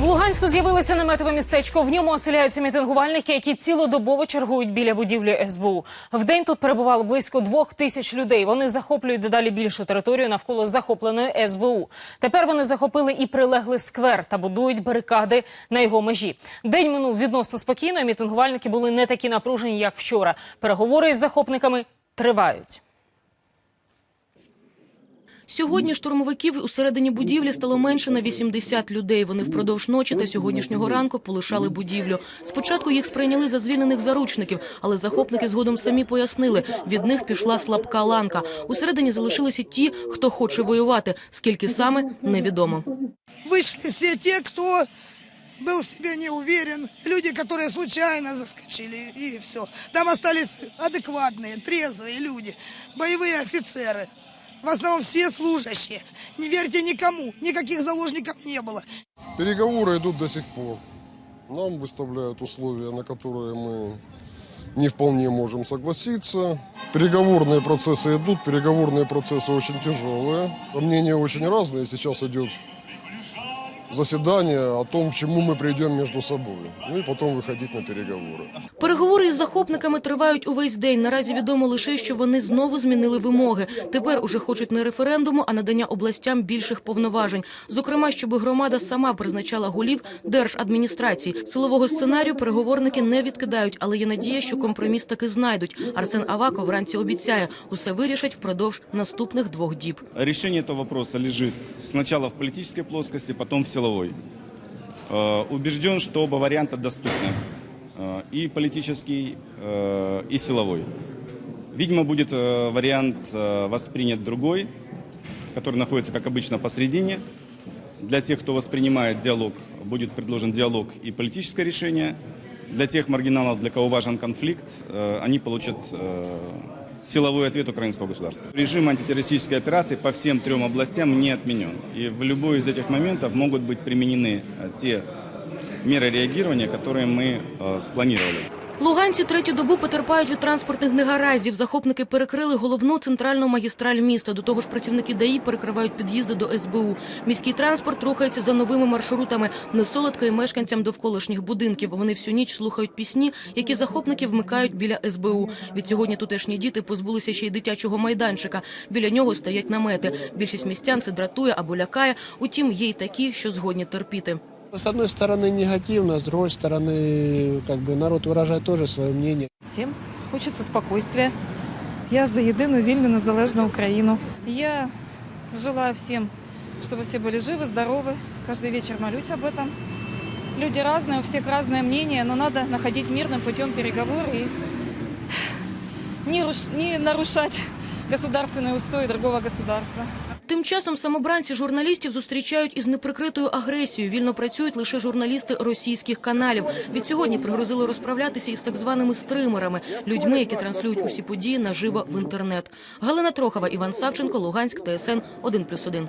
В Луганську з'явилося наметове містечко. В ньому оселяються мітингувальники, які цілодобово чергують біля будівлі СБУ. Вдень тут перебувало близько двох тисяч людей. Вони захоплюють дедалі більшу територію навколо захопленої СБУ. Тепер вони захопили і прилеглий сквер та будують барикади на його межі. День минув відносно спокійно. Мітингувальники були не такі напружені, як вчора. Переговори із захопниками тривають. Сьогодні штурмовиків усередині будівлі стало менше на 80 людей. Вони впродовж ночі та сьогоднішнього ранку полишали будівлю. Спочатку їх сприйняли за звільнених заручників, але захопники згодом самі пояснили, від них пішла слабка ланка. Усередині залишилися ті, хто хоче воювати. Скільки саме невідомо. Вышли все те, кто был в себе не уверен, люди, которые случайно заскочили, и все. Там остались адекватные, трезвые люди, боевые офицеры. В основном все служащие. Не верьте никому, никаких заложников не было. Переговоры идут до сих пор. Нам выставляют условия, на которые мы не вполне можем согласиться. Переговорные процессы идут, переговорные процессы очень тяжелые. Мнения очень разные. Сейчас идет заседание о том, к чему мы придем между собой. Ну и потом выходить на переговоры. Переговори із захопниками тривають увесь день. Наразі відомо лише, що вони знову змінили вимоги. Тепер уже хочуть не референдуму, а надання областям більших повноважень. Зокрема, щоб громада сама призначала голів держадміністрації. Силового сценарію переговорники не відкидають, але є надія, що компроміс таки знайдуть. Арсен Аваков вранці обіцяє, усе вирішать впродовж наступних двох діб. Решение этого вопроса лежит сначала в политической плоскости, потом в силовой. Э, Убежден, что оба варианта доступны. Э, И политический, э, и силовой. Видимо, будет вариант воспринят другой, который находится, как обычно, посередине. Для тех, кто воспринимает диалог, будет предложен диалог и политическое решение. Для тех маргиналов, для кого важен конфликт, они получат силовой ответ украинского государства. Режим антитеррористической операции по всем трем областям не отменен. И в любой из этих моментов могут быть применены э, те меры реагирования, которые мы э, спланировали. Луганці третю добу потерпають від транспортних негараздів. Захопники перекрили головну центральну магістраль міста. До того ж, працівники ДАІ перекривають під'їзди до СБУ. Міський транспорт рухається за новими маршрутами. Несолодко і мешканцям довколишніх будинків. Вони всю ніч слухають пісні, які захопники вмикають біля СБУ. Від сьогодні тутешні діти позбулися ще й дитячого майданчика. Біля нього стоять намети. Більшість містян це дратує або лякає. Утім, є й такі, що згодні терпіти. С одной стороны негативно, с другой стороны как бы народ выражает тоже свое мнение. Всім хочеться спокійствия. Я за єдину вільну незалежну Україну. Я желаю всім, щоб всі були живі, здорові. Кожен вечір молюсь об этом. Люди разные, у всех разное мнение, но надо находить мирным путем переговоры и не, руш- не нарушать государственные устои другого государства. Тим часом самобранці журналістів зустрічають із неприкритою агресією. Вільно працюють лише журналісти російських каналів. Від сьогодні пригрозили розправлятися із так званими стримерами – людьми, які транслюють усі події наживо в інтернет. Галина Трохова, Іван Савченко, Луганськ, ТСН 1+,1.